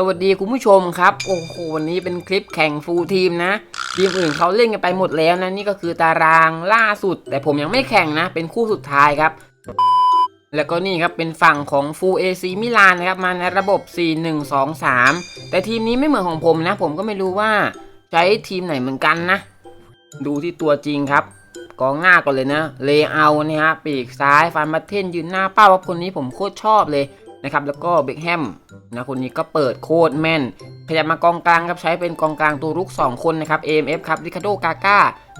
สวัสดีคุณผู้ชมครับ โอ้โหวันนี้เป็นคลิปแข่งฟูลทีมนะทีมอื่นเขาเล่นกันไปหมดแล้วนะนี่ก็คือตารางล่าสุด แต่ผมยังไม่แข่งนะ เป็นคู่สุดท้ายครับ แล้วก็นี่ครับเป็นฝั่งของฟูเอซีมิลานนะครับมาในระบบ 4-1-2-3 แต่ทีมนี้ไม่เหมือนของผมนะ ผมก็ไม่รู้ว่าใช้ทีมไหนเหมือนกันนะ ดูที่ตัวจริงครับกองหน้าก่อนเลยนะเลเอาเนี่ยฮะปีกซ้ายฟานบัตเทนยืนหน้าเป้าว่าคนนี้ผมโคตรชอบเลย นะครับแล้วก็เบคแฮมนะคนนี้ก็เปิดโคตรแม่น ขยับมากองกลางครับใช้เป็นกองกลางตัวรุก 2 คนนะครับ AMF ครับริคาโดกาก้า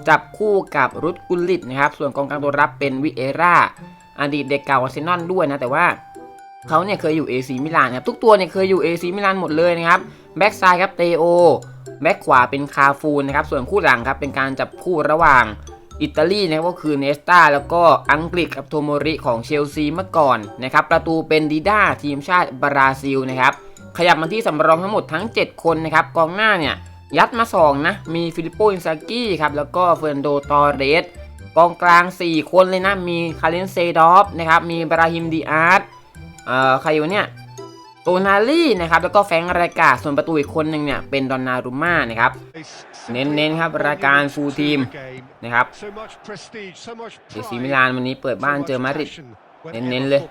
จับคู่กับรุดกุลิตนะครับส่วนกองกลางตัวรับเป็นวิเอราอดีตเด็กเก่าอาร์เซนอลด้วยนะแต่ว่าเขาเนี่ยเคยอยู่ AC มิลานครับทุกตัวเนี่ยเคยอยู่ AC มิลานหมดเลยนะครับแบ็กซ้ายครับเตโอแบ็กขวาเป็นคาฟูนนะครับส่วนคู่หลังครับเป็นการจับคู่ระหว่าง อิตาลีนะครับก็คือเนสตาแล้วก็อังกฤษกับโทโมริของเชลซีเมื่อก่อนนะครับประตูเป็นดิด้าทีมชาติบราซิลนะครับขยับมาที่สำรองทั้งหมดทั้ง 7 คนนะครับกองหน้าเนี่ยยัดมา 2 นะ มีฟิลิปโปอินซากี้ครับแล้วก็เฟรนโดตอเรสกองกลาง 4 คนเลยนะ มีคาเลนเซดอฟนะครับมีบราฮิมดีอาร์ตเอ่อใครอยู่เนี่ย ตนาลี่นะครับแล้วก็แฟงรายกาส่วนประตูอีกคนหนึ่งเนี่ยเป็นดอนนารุม่านะครับเน้นๆครับรายการฟูลทีมนะครับเอซีมิลานวันนี้เปิดบ้านเจอมาริดเน้นๆเลย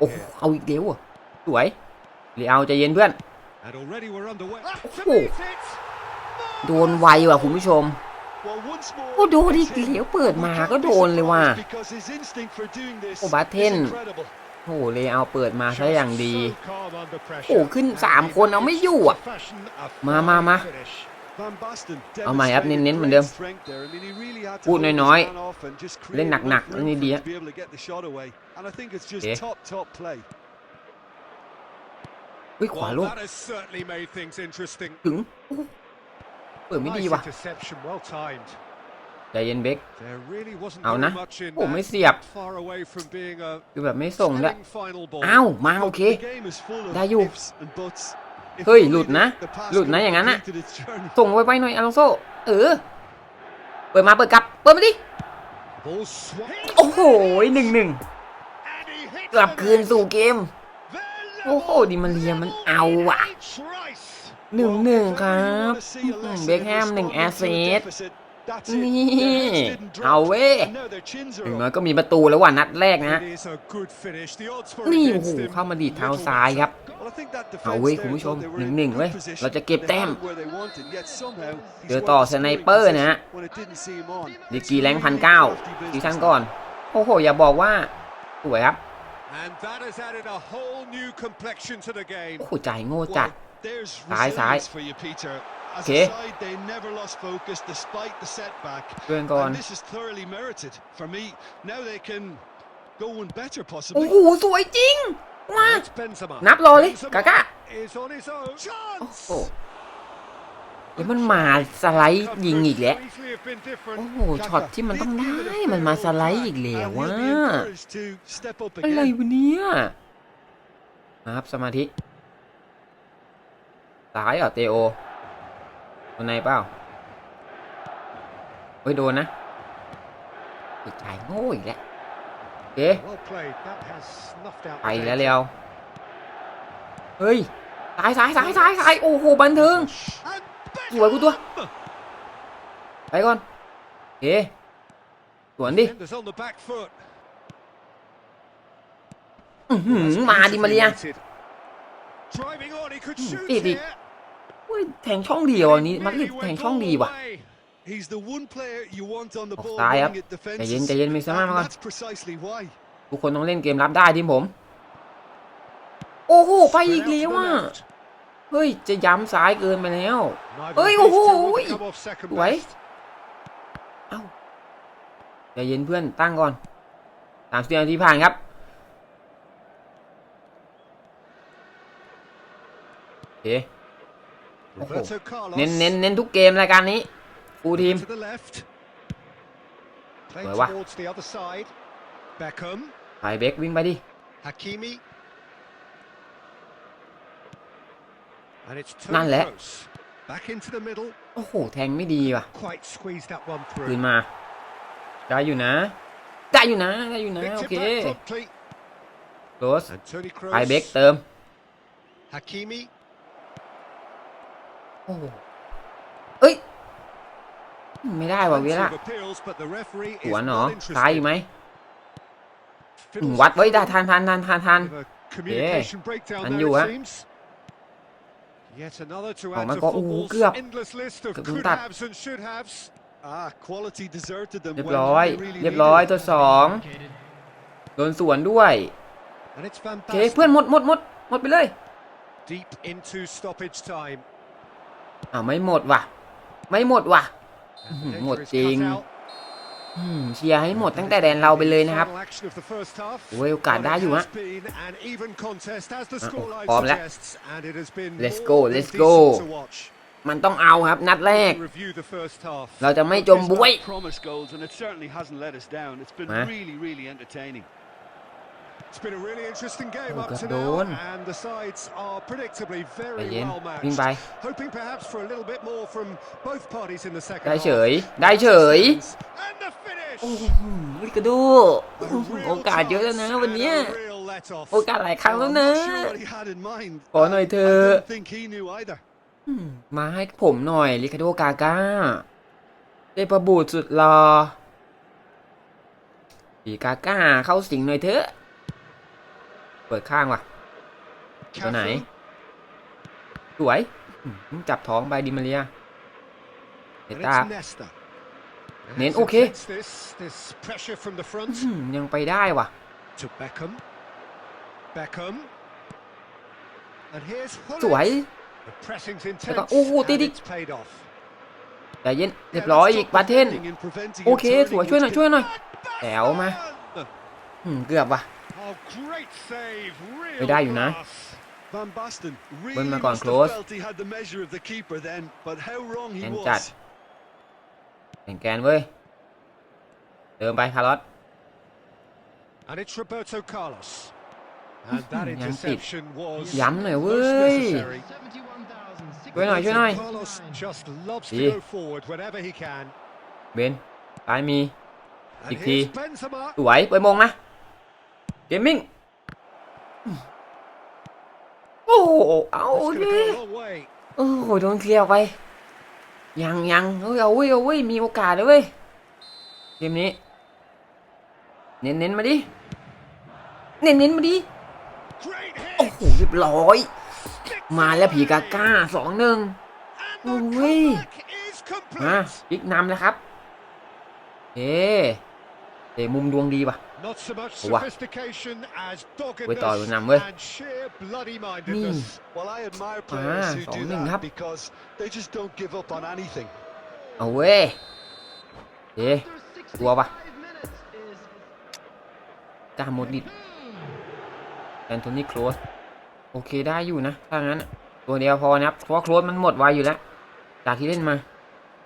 โอ้เอาอีกเดียวอะสวยเรียวใจเย็นเพื่อนโอ้โหโดนไวว่ะคุณผู้ชมโอ้โดนอีกเดียวเปิดมาก็โดนเลยว่ะโอ้บาเทน โอ้โหเรียวเปิดมาซะอย่างดี โอ้ขึ้นสามคนเอาไม่อยู่อะ มามามาเอาใหม่ครับเน้นๆเหมือนเดิม พูดน้อยๆ เล่นหนักๆเล่นดีๆฮะเอ๊ะเฮ้ยขวาลูกถึงโอ้โหเปิดไม่ดีว่ะ ใจเย็นเบคเอานะโอ้ไม่เสียบ คือแบบไม่ส่งด้วยอ้าวมาโอเค ได้อยู่ เฮ้ย หลุดนะ หลุดนะอย่างนั้นน่ะส่งไวไปหน่อยอลองโซ เออ เปิดมาเปิดกลับ เปิดมาดิ โอ้โหหนึ่งหนึ่งกลับคืนสู่เกม โอ้โห ดิมาเรียมันเอาว่ะหนึ่งหนึ่งครับอืมเบคแฮมหนึ่งแอสเซส นี่ เอาเว้ยถึงน้อยก็มีประตูแล้วว่ะนัดแรกนะ นี่โอ้โหเข้ามาดีดเท้าซ้ายครับ เอาเว้ยคุณผู้ชมหนึ่งหนึ่งเว้ย เราจะเก็บแต้ม เจอต่อสไนเปอร์นะฮะดีกรีแรงพันเก้าซีซั่นก่อน โอ้โห อย่าบอกว่า สวยครับ โอ้โหจ่ายโง่จัด ซ้ายซ้าย โอเคเพื่อนก่อน โอ้โห สวยจริง มา นับรอเลยกากะโอ้โหแล้วมันมาสไลด์ยิงอีกแล้ว โอ้โห ช็อตที่มันต้องได้ มันมาสไลด์อีกแล้วว่าอะไรวะเนี่ยนะครับสมาธิ ซ้ายเหรอเตโอ คนไหนเปล่าเฮ้ยโดนนะไอ้จ่ายโง่อีกแล้วโอเคไปแล้วเร็วเฮ้ยสายสายสายสายสายโอ้โหบันเทิงสวยกูตัว ไปก่อนโอเคสวนดิมาดิมาเรียติดอีก เฮ้ยแทงช่องเดียวอันนี้มัดริดแทงช่องดีว่ะ ออกซ้ายครับใจเย็นใจเย็นมีสมาธิมาก่อน ทุกคนต้องเล่นเกมรับได้ทีมผม โอ้โหไปอีกแล้วอะเฮ้ยจะย้ำซ้ายเกินไปแล้วเอ้ยโอ้โหสวยเอ้าใจเย็นเพื่อนตั้งก่อนสามสิบนาทีผ่านครับโอเค โอ้โหเน้นเน้นเน้นทุกเกมรายการนี้ฟูลทีม Play Rồi quá. towards the other side. Beckham, ไปเบควิ่งไปดิ Hakimi. And it's นั่น turned แหละ close. Back into the middle. โอ้โห แทงไม่ดีว่ะ Quite squeezed that one คืน through. มา ได้อยู่นะ ได้อยู่นะ ได้อยู่นะ Nicked โอ it เค back promptly. โรส And Tony Kroos. ไปเบคเติม Hakimi. อ้โหเอ้ย ไม่ได้ว่ะเว Plenty ล่า of appeals, but the referee หัว is หนอ not ซ้ายอยู่ interested. ไหม Fiddles วัดไว้ได้ทันทันทันทันทัน with a communication breakdown Anh there, dù it á. seems. Yet another to Ồ, add mà to có- ù, football's cướp. endless list of Cướp đúng could thật. haves and should haves. Ah, quality deserted them เรียบ when ร้อย they really เรียบร้อย needed ตัว it. สองโดนสวนด้วย And it's Van โอเค Basten เพื่อนหมดหมดหมดหมดไปเลย อ่าวไม่หมดว่ะ ไม่หมดว่ะ And the Ừ, danger một is cut chuyền. out. อืมเชียร์ให้หมดตั้งแต่แดนเราไปเลยนะครับ Final action of the first half. โอ้ยโอกาส But ได้ it อยู่ has ฮะ been an even contest as the อะ scoreline พร้อมแล้ว suggests, and it has been Let's more go, than let's decent go. to watch. มันต้องเอาครับนัดแรก Review the first half. เราจะไม่จม It's บวย not promised It's been Hả? really, really entertaining. It's been a really interesting game Ồ, up gặp to đồn. now, and the sides are predictably ใจ very เย็น well วิ่ง matched. ไป Hoping perhaps for a little bit more from both parties in the second ได้ half. เฉย ได้เฉย And the finish! โอ้โหวิกระดู A real โอกาสเยอะแล้วนะ chance วันเนี้ย and a real let-off. โอกาสหลายครั้ง Well, แล้ว I'm นะ not sure what he had in mind. ขอหน่อยเถ I อะ don't think he knew either. อืมมาให้ผมหน่อยลิคาโดกาก้าเทพบุตรสุดรอปีกาก้าเข้าสิงหน่อยเถอะ เปิดข้างว่ะตัวไหน Cafu. สวยอืมจับท้องไปดิมาเรียเด And ต้า it's Nesta. Nến, It's ok. against This, this pressure from the front อืมยังไปได้ว่ะ to Beckham. Beckham. And here's สวย Hullet. The pressing's intense, Ồ, ồ, tí and đi. it's paid off. แต่เย็นเรียบ Yeah, ร้อย that's อีก not บาเทน defending and preventing โอ him เค turning สวยช่วยหน่อย which ช่วยหน่อย Back แถวมา Basten. อืมเกือบว่ะ Oh, great save, real ไม่ได้อยู่นะ class. Van Basten really Bên mà còn must close. have felt he had the measure of the keeper then, but how wrong he แอนจัด was. แข่งแกนเว้ยเดินไปคาร์ลอส And it's Roberto Carlos. And that Nhắn tịt. interception was Nhắm này most ơi. necessary. ช่วยหน่อยช่วยหน่อย Carlos just loves to Đi. go forward whenever he can. เบนซ้ายมี And Đi here's kì. Benzema. สวยเปิดมงมา เกมมิ่งโอ้โหเอา That's gonna ดิ go a long way. โอ้โหโดนเคลียร์ออกไป ยังยังเอ้ยเอาเว้ยเอาเว้ยมีโอกาสเลยเว้ยเกมนี้ เน้นเน้นๆมาดิ เน้นเน้นๆมาดิ Great โอ้ hit. โหเรียบร้อย มาแล้วผีกาก้าสองหนึ่ง And the Ui. comeback is มา complete. พลิกนำแล้วครับ เอ๊เตะมุมดวงดีป่ะ Not so much Ủa. sophistication as Với tỏi doggedness Nam ơi. and sheer bloody-mindedness. Well, I admire À, players who sổ do mình that hấp. because they just don't give up on anything. เอาเว้ยเอ๊กลัวป่ะกล้าหมดดิดแอนโทนีโคลสโอเคได้อยู่นะ ถ้างั้น ตัวเดียวพอนะครับ เพราะโคลสมันหมดไวอยู่แล้ว จากที่เล่นมา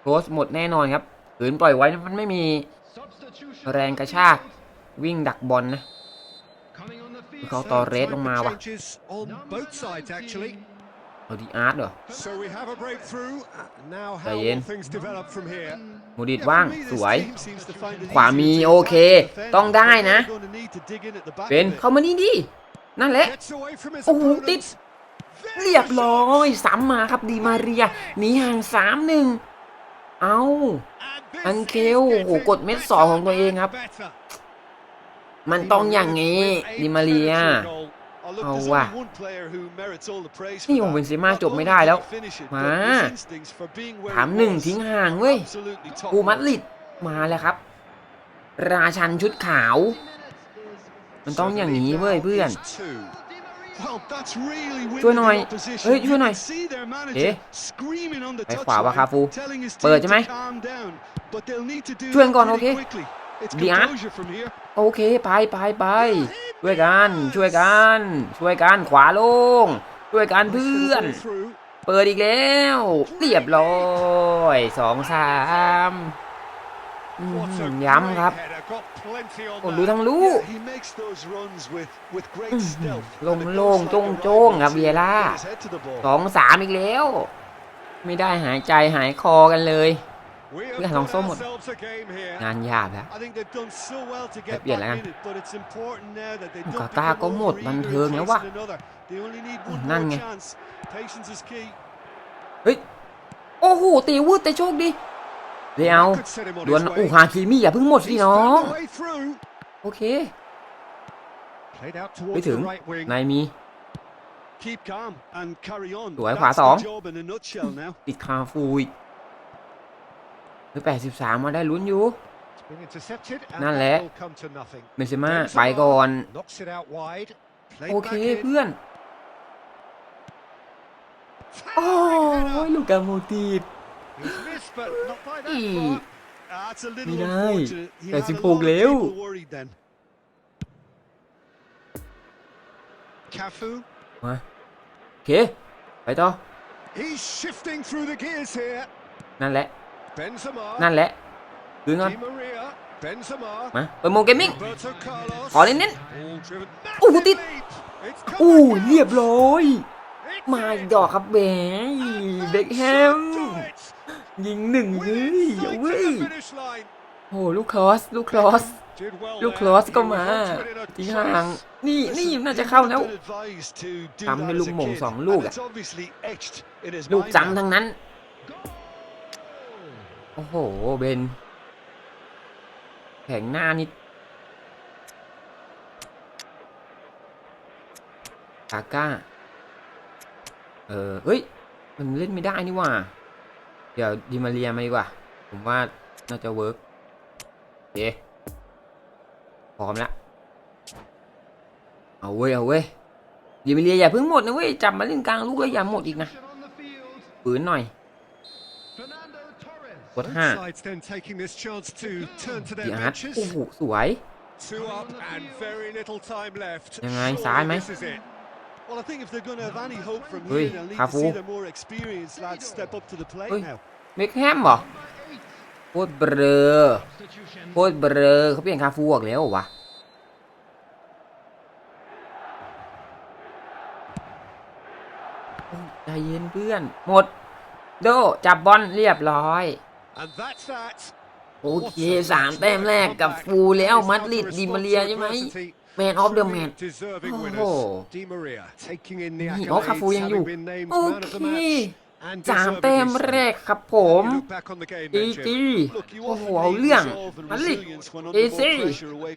โคลสหมดแน่นอนครับ ขืนปล่อยไว้มันไม่มีแรงกระชาก วิ่งดักบอลนะเขาต่อเรสลงมาว่ะ Changes on both sides, actually. เอาดีอาร์ตเหรอ So we have a breakthrough. Now how Tại will yên. things develop from here? มูดิด Yeah, ว่าง for me, ส this วย team seems to find it ขวา easier มี to โอเค defend ต้องได้นะ They're gonna need to dig in at the back เป็น of it. เข้ามานี่ดิ นั่นแหละ Gets away from his โอ้โหติด opponent. เรียบร้อยสามมาครับดีมาเรียหนีห่างสามหนึ่ง เอา And this Anh is kêu, getting ủa, cột mét sọ ของตัวเองครับ better. มันต้องอย่างนี้ With a ดิมาเรีย penetrating goal. Oh, look, Ờ, there's wow. only one player who merits all the praise for นี่ผม that. เป็นเซม่า Not จบไม่ only ได้ did แล้ว he finish it, มา but his instincts for being where ถาม he หนึ่ง was ทิ้งห่างเว้ย absolutely top กูมัด notch. ลิดมาแล้วครับ ราชันชุดขาว มันต้องอย่างนี้เว้ยเพื่อน Two. Well, that's really ช่วย winning หน่อย the opposition. เฮ้ย ช่วย You หน่อย can see their manager เอ๊ะ screaming on the ไปขวาวะ touchline, คาฟู telling his เปิด team ใช่ไหม to calm down, but they'll need to do ช่วยก่อน that โอเค pretty quickly. It's ดีอาร์ต composure from here. โอเคไปไปไปช่วยกันช่วยกัน ช่วยกันขวาลง ช่วยกัน Nice เพื่ little อน ball through. เปิดอีกแล้ว เรียบร้อยสองสามอื้อ What หื a อย้ำครับ great header. Got plenty on โอ้ that. รู้ทั้งรู้ Yeah, he makes those runs with, with great stealth. and it โล่ง goes ๆ like a โจ้งๆ rifle ครับ to เวียร่า get his head to the ball. สองสามอีกแล้ว ไม่ได้หายใจหายคอกันเลย We have Ui, got thằng Sông một- ourselves a game here. งานหยาบแล้ว I think they've done so well to Đẹp get vậy back là ăn. in it, but it's important now that they Cả don't ta become có một overeager bàn in thường nữa quá. chasing another. They only need one Năn more nghe. chance. Patience is key. เฮ้ย โอ้โหตีวืดแต่โชคดีเดี๋ยว Could set him on ดวล his อู way. ฮาคิมิอย่าเพิ่งหมดสิ He's น้อง found a way through. โอเค Played out ไม่ towards ถึง the right wing. นายมี Keep calm and carry on. สวยขวา That's สอง the job in a nutshell now. ติดคาฟูอีก เฮ้ยแปดสิบสามมาได้ลุ้นอยู่ It's been intercepted and นั่นแหละ that will come to nothing. เบนเซม่าไปก่อน Knocks it out wide. Played โอเค back in. เพื่อน โอ้ยลูกกาโมตีด He's missed, but not by that อี far. Ah, That's a little ไม่ได้ unfortunate. He แต่ had สิ a บ lot ห of กแล้ว people worried then. Cafu. มาโอเค ไปต่อ He's shifting through the gears here. นั่นแหละ Benzema. นั่นแหละดูก่อน Di Maria. Benzema. มาเปิดโมเกมมิ่ง Roberto Carlos. ขอเน้น Ball driven. โอ้โหติด Massive lead. It's ๆ come อู้ back in. เรียบร้อย It's มาอีก in. ดอกครับเบง And เบค that แฮม should do it. ยิงหนึ่งเฮ้ Within ย sight เว้ of ย the finish line. โอ้ลูกครอสลูกครอส Did well ลูก there. ครอสก็ He มา was onto it in a ทิ้งห่าง trace. นี่ Listen, นี่น่าจะ he เข้า would แล้ว have been advised to do ทำ that ให้ as ลูก a หม่ง kid, สองลูก and อะ it's obviously etched in his ลูก mind จำ now. ทั้งนั้น โอ้โห เบน แผงหน้านี่กาก้า เออเฮ้ย มันเล่นไม่ได้นี่ว่า เดี๋ยวดิมาเรียมาดีกว่า ผมว่าน่าจะเวิร์กโอเคพร้อมละเอาเว้ย เอาเว้ยดิมาเรียอย่าเพิ่งหมดนะเว้ย จับมาเล่นกลางลูกแล้วอย่าหมดอีกนะฝืนหน่อย กด Both ห้า sides then taking this chance to turn to ดี their อาร์ต benches. โอ้โหสวย Two up and very little time left. ยังไง Surely ซ้ายไหม This is it. Well, I think if they're going to have any hope from Ui, here, they'll need to Cafu. see their more experienced lads step up to the plate Ui. now. เบคแฮมเหรอโคตรเบลอโคตรเบลอเขาเปลี่ยนคาฟูออกแล้วเหรอวะโอ้ยใจเย็นเพื่อน หมด โด จับบอลเรียบร้อย And that's that. โอเคสามแต้มแรกกับฟูแล้วมัดริดดิมาเรียใช่ไหม Man of the match. Deserving Oh. winners. Di Maria taking in the นี่อ๋อคาฟู accolades, ยังอยู่ having been named โอ man of เค the match. And สามแต้ม deservedly so. แรกครับผม You look back on the game จี then, Jim. จี Look, you โอ้โห often เอา need เรื่อง resolve and มัดริด resilience when เอ under more ซี่ pressure away